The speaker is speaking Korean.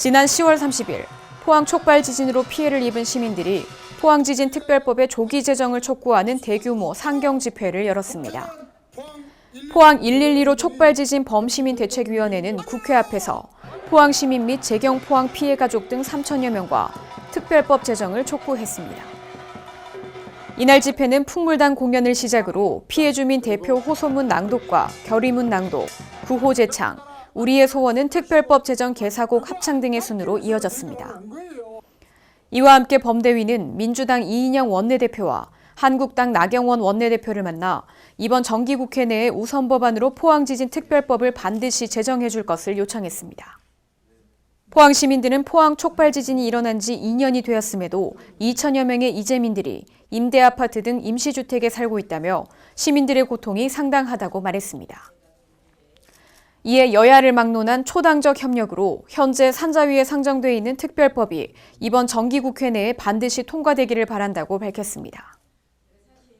지난 10월 30일 포항 촉발 지진으로 피해를 입은 시민들이 포항 지진 특별법의 조기 제정을 촉구하는 대규모 상경 집회를 열었습니다. 포항 112로 촉발 지진 범시민 대책위원회는 국회 앞에서 포항 시민 및 재경 포항 피해 가족 등 3천여 명과 특별법 제정을 촉구했습니다. 이날 집회는 풍물단 공연을 시작으로 피해 주민 대표 호소문 낭독과 결의문 낭독, 구호 제창, 우리의 소원은 특별법 제정 개사곡 합창 등의 순으로 이어졌습니다. 이와 함께 범대위는 민주당 이인영 원내대표와 한국당 나경원 원내대표를 만나 이번 정기국회 내에 우선 법안으로 포항 지진 특별법을 반드시 제정해 줄 것을 요청했습니다. 포항 시민들은 포항 촉발 지진이 일어난 지 2년이 되었음에도 2천여 명의 이재민들이 임대 아파트 등 임시주택에 살고 있다며 시민들의 고통이 상당하다고 말했습니다. 이에 여야를 막론한 초당적 협력으로 현재 산자위에 상정돼 있는 특별법이 이번 정기국회 내에 반드시 통과되기를 바란다고 밝혔습니다.